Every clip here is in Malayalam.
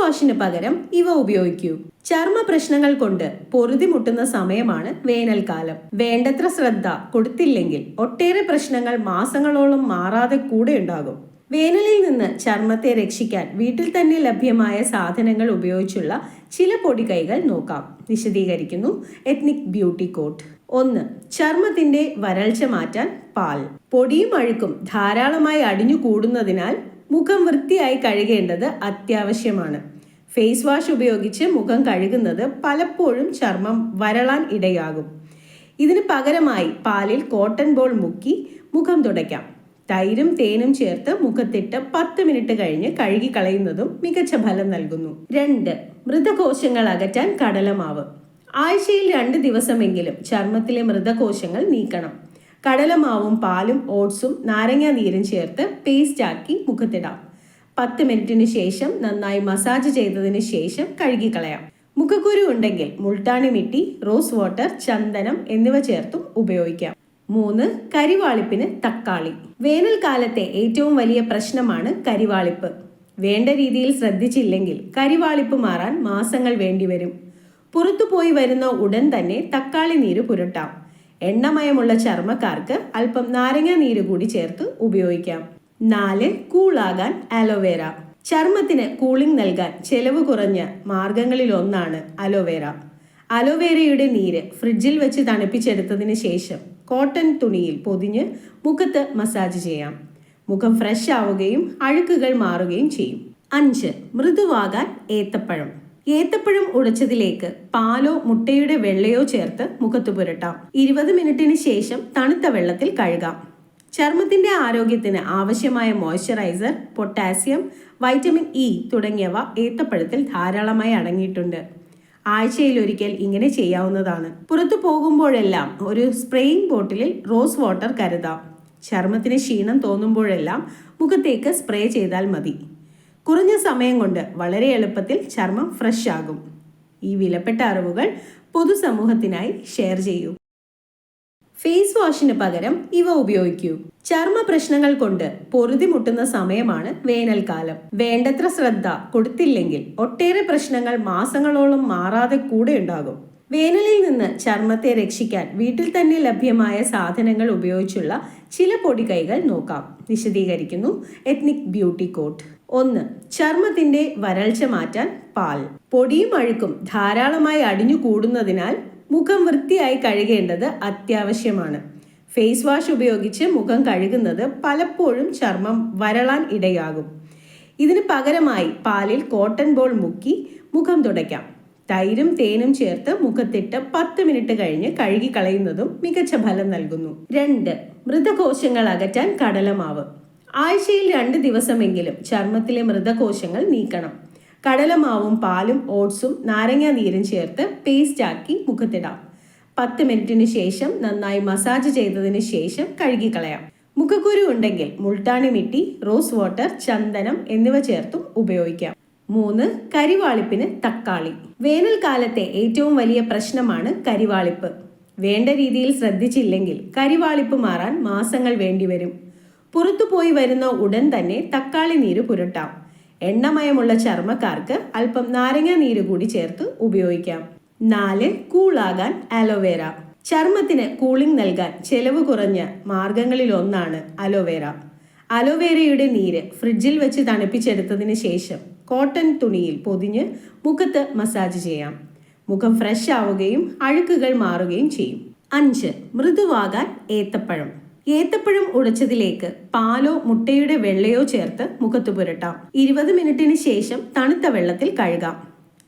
വാഷിന് പകരം ഇവ ഉപയോഗിക്കൂ. ചർമ്മ പ്രശ്നങ്ങൾ കൊണ്ട് പൊറുതിമുട്ടുന്ന സമയമാണ് വേനൽക്കാലം. വേണ്ടത്ര ശ്രദ്ധ കൊടുത്തില്ലെങ്കിൽ ഒട്ടേറെ പ്രശ്നങ്ങൾ മാസങ്ങളോളം മാറാതെ കൂടെ ഉണ്ടാകും. വേനലിൽ നിന്ന് ചർമ്മത്തെ രക്ഷിക്കാൻ വീട്ടിൽ തന്നെ ലഭ്യമായ സാധനങ്ങൾ ഉപയോഗിച്ചുള്ള ചില പൊടികൈകൾ നോക്കാം. വിശദീകരിക്കുന്നു. Ethnic beauty coat. ഒന്ന് ചർമ്മത്തിന്റെ വരൾച്ച മാറ്റാൻ പാൽ. പൊടിയും അഴുക്കും ധാരാളമായി അടിഞ്ഞു കൂടുന്നതിനാൽ മുഖം വൃത്തിയായി കഴുകേണ്ടത് അത്യാവശ്യമാണ്. ഫേസ് വാഷ് ഉപയോഗിച്ച് മുഖം കഴുകുന്നത് പലപ്പോഴും ചർമ്മം വരളാൻ ഇടയാകും. ഇതിന് പകരമായി പാലിൽ കോട്ടൺ ബോൾ മുക്കി മുഖം തുടയ്ക്കാം. തൈരും തേനും ചേർത്ത് മുഖത്തിട്ട് പത്ത് മിനിറ്റ് കഴിഞ്ഞ് കഴുകി കളയുന്നതും മികച്ച ഫലം നൽകുന്നു. രണ്ട് മൃതകോശങ്ങൾ അകറ്റാൻ കടലമാവ്. ആഴ്ചയിൽ രണ്ട് ദിവസമെങ്കിലും ചർമ്മത്തിലെ മൃതകോശങ്ങൾ നീക്കണം. കടലമാവും പാലും ഓട്സും നാരങ്ങ നീരും ചേർത്ത് പേസ്റ്റ് ആക്കി മുഖത്തിടാം. പത്ത് മിനിറ്റിന് ശേഷം നന്നായി മസാജ് ചെയ്തതിന് ശേഷം കഴുകിക്കളയാം. മുഖക്കുരു ഉണ്ടെങ്കിൽ മുൾട്ടാണി മിട്ടി റോസ് വാട്ടർ ചന്ദനം എന്നിവ ചേർത്തും ഉപയോഗിക്കാം. മൂന്ന് കരിവാളിപ്പിന് തക്കാളി. വേനൽക്കാലത്തെ ഏറ്റവും വലിയ പ്രശ്നമാണ് കരിവാളിപ്പ്. വേണ്ട രീതിയിൽ ശ്രദ്ധിച്ചില്ലെങ്കിൽ കരിവാളിപ്പ് മാറാൻ മാസങ്ങൾ വേണ്ടിവരും. പുറത്തുപോയി വരുന്ന ഉടൻ തന്നെ തക്കാളി നീര് പുരട്ടാം. എണ്ണമയമുള്ള ചർമ്മക്കാർക്ക് അല്പം നാരങ്ങ നീര് കൂടി ചേർത്ത് ഉപയോഗിക്കാം. നാല് കൂളാകാൻ അലോവേര ചർമ്മത്തിന് കൂളിംഗ് നൽകാൻ ചെലവ് കുറഞ്ഞ മാർഗങ്ങളിൽ ഒന്നാണ് അലോവേര അലോവേരയുടെ നീര് ഫ്രിഡ്ജിൽ വെച്ച് തണുപ്പിച്ചെടുത്തതിന് ശേഷം കോട്ടൺ തുണിയിൽ പൊതിഞ്ഞ് മുഖത്ത് മസാജ് ചെയ്യാം. മുഖം ഫ്രഷ് ആവുകയും അഴുക്കുകൾ മാറുകയും ചെയ്യും. അഞ്ച് മൃദുവാകാൻ ഏത്തപ്പഴം. ഏത്തപ്പഴം ഉടച്ചതിലേക്ക് പാലോ മുട്ടയുടെ വെള്ളയോ ചേർത്ത് മുഖത്ത് പുരട്ടാം. ഇരുപത് മിനിറ്റിന് ശേഷം തണുത്ത വെള്ളത്തിൽ കഴുകാം. ചർമ്മത്തിന്റെ ആരോഗ്യത്തിന് ആവശ്യമായ മോയ്സ്ചറൈസർ പൊട്ടാസ്യം വൈറ്റമിൻ ഇ തുടങ്ങിയവ ഏത്തപ്പഴത്തിൽ ധാരാളമായി അടങ്ങിയിട്ടുണ്ട്. ആഴ്ചയിൽ ഒരിക്കൽ ഇങ്ങനെ ചെയ്യാവുന്നതാണ്. പുറത്തു പോകുമ്പോഴെല്ലാം ഒരു സ്പ്രേയിങ് ബോട്ടിലിൽ റോസ് വാട്ടർ കരുതാം. ചർമ്മത്തിന് ക്ഷീണം തോന്നുമ്പോഴെല്ലാം മുഖത്തേക്ക് സ്പ്രേ ചെയ്താൽ മതി. കുറഞ്ഞ സമയം കൊണ്ട് വളരെ എളുപ്പത്തിൽ ചർമ്മം ഫ്രഷ് ആകും. ഈ വിലപ്പെട്ട അറിവുകൾ പൊതുസമൂഹത്തിനായി ഷെയർ ചെയ്യൂ. ഫേസ് വാഷിന് പകരം ഇവ ഉപയോഗിക്കൂ. ചർമ്മ പ്രശ്നങ്ങൾ കൊണ്ട് പൊറുതിമുട്ടുന്ന സമയമാണ് വേനൽക്കാലം. വേണ്ടത്ര ശ്രദ്ധ കൊടുത്തില്ലെങ്കിൽ ഒട്ടേറെ പ്രശ്നങ്ങൾ മാസങ്ങളോളം മാറാതെ കൂടെ ഉണ്ടാകും. വേനലിൽ നിന്ന് ചർമ്മത്തെ രക്ഷിക്കാൻ വീട്ടിൽ തന്നെ ലഭ്യമായ സാധനങ്ങൾ ഉപയോഗിച്ചുള്ള ചില പൊടികൈകൾ നോക്കാം. വിശദീകരിക്കുന്നു എത്നിക് ബ്യൂട്ടി കോട്ട് ഒന്ന് ചർമ്മത്തിന്റെ വരൾച്ച മാറ്റാൻ പാൽ. പൊടിയും അഴുക്കും ധാരാളമായി അടിഞ്ഞു കൂടുന്നതിനാൽ മുഖം വൃത്തിയായി കഴുകേണ്ടത് അത്യാവശ്യമാണ്. ഫേസ് വാഷ് ഉപയോഗിച്ച് മുഖം കഴുകുന്നത് പലപ്പോഴും ചർമ്മം വരളാൻ ഇടയാകും. ഇതിന് പകരമായി പാലിൽ കോട്ടൺ ബോൾ മുക്കി മുഖം തുടയ്ക്കാം. തൈരും തേനും ചേർത്ത് മുഖത്തിട്ട് പത്ത് മിനിറ്റ് കഴിഞ്ഞ് കഴുകി കളയുന്നതും മികച്ച ഫലം നൽകുന്നു. രണ്ട് മൃതകോശങ്ങൾ അകറ്റാൻ കടലമാവ്. ആഴ്ചയിൽ രണ്ട് ദിവസമെങ്കിലും ചർമ്മത്തിലെ മൃതകോശങ്ങൾ നീക്കണം. കടലമാവും പാലും ഓട്സും നാരങ്ങ നീരും ചേർത്ത് പേസ്റ്റ് ആക്കി മുഖത്തിടാം. പത്ത് മിനിറ്റിന് ശേഷം നന്നായി മസാജ് ചെയ്തതിന് ശേഷം കഴുകിക്കളയാം. മുഖക്കുരു ഉണ്ടെങ്കിൽ മുൾട്ടാണി മിട്ടി റോസ് വാട്ടർ ചന്ദനം എന്നിവ ചേർത്തും ഉപയോഗിക്കാം. മൂന്ന് കരിവാളിപ്പിന് തക്കാളി. വേനൽക്കാലത്തെ ഏറ്റവും വലിയ പ്രശ്നമാണ് കരിവാളിപ്പ്. വേണ്ട രീതിയിൽ ശ്രദ്ധിച്ചില്ലെങ്കിൽ കരിവാളിപ്പ് മാറാൻ മാസങ്ങൾ വേണ്ടിവരും. പുറത്തുപോയി വരുന്ന ഉടൻ തന്നെ തക്കാളി നീര് പുരട്ടാം. എണ്ണമയമുള്ള ചർമ്മക്കാർക്ക് അല്പം നാരങ്ങ നീര് കൂടി ചേർത്ത് ഉപയോഗിക്കാം. നാല് കൂളാകാൻ അലോവേര ചർമ്മത്തിന് കൂളിംഗ് നൽകാൻ ചെലവ് കുറഞ്ഞ മാർഗങ്ങളിൽ ഒന്നാണ് അലോവേര അലോവേരയുടെ നീര് ഫ്രിഡ്ജിൽ വെച്ച് തണുപ്പിച്ചെടുത്തതിന് ശേഷം കോട്ടൺ തുണിയിൽ പൊതിഞ്ഞ് മുഖത്ത് മസാജ് ചെയ്യാം. മുഖം ഫ്രഷ് ആവുകയും അഴുക്കുകൾ മാറുകയും ചെയ്യും. അഞ്ച് മൃദുവാകാൻ ഏത്തപ്പഴം. ഏത്തപ്പഴം ഉടച്ചതിലേക്ക് പാലോ മുട്ടയുടെ വെള്ളയോ ചേർത്ത് മുഖത്ത് പുരട്ടാം. ഇരുപത് മിനിറ്റിന് ശേഷം തണുത്ത വെള്ളത്തിൽ കഴുകാം.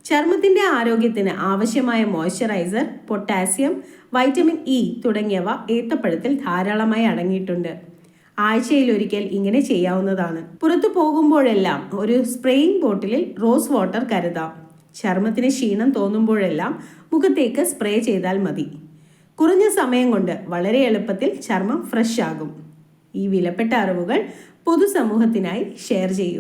ചർമ്മത്തിന്റെ ആരോഗ്യത്തിന് ആവശ്യമായ മോയ്സ്ചറൈസർ പൊട്ടാസ്യം വൈറ്റമിൻ ഇ തുടങ്ങിയവ ഏത്തപ്പഴത്തിൽ ധാരാളമായി അടങ്ങിയിട്ടുണ്ട്. ആഴ്ചയിൽ ഒരിക്കൽ ഇങ്ങനെ ചെയ്യാവുന്നതാണ്. പുറത്തു പോകുമ്പോഴെല്ലാം ഒരു സ്പ്രേയിങ് ബോട്ടിലിൽ റോസ് വാട്ടർ കരുതാം. ചർമ്മത്തിന് ക്ഷീണം തോന്നുമ്പോഴെല്ലാം മുഖത്തേക്ക് സ്പ്രേ ചെയ്താൽ മതി. കുറഞ്ഞ സമയം കൊണ്ട് വളരെ എളുപ്പത്തിൽ ചർമ്മം ഫ്രഷ് ആകും. ഈ വിലപ്പെട്ട അറിവുകൾ പൊതുസമൂഹത്തിനായി ഷെയർ ചെയ്യൂ.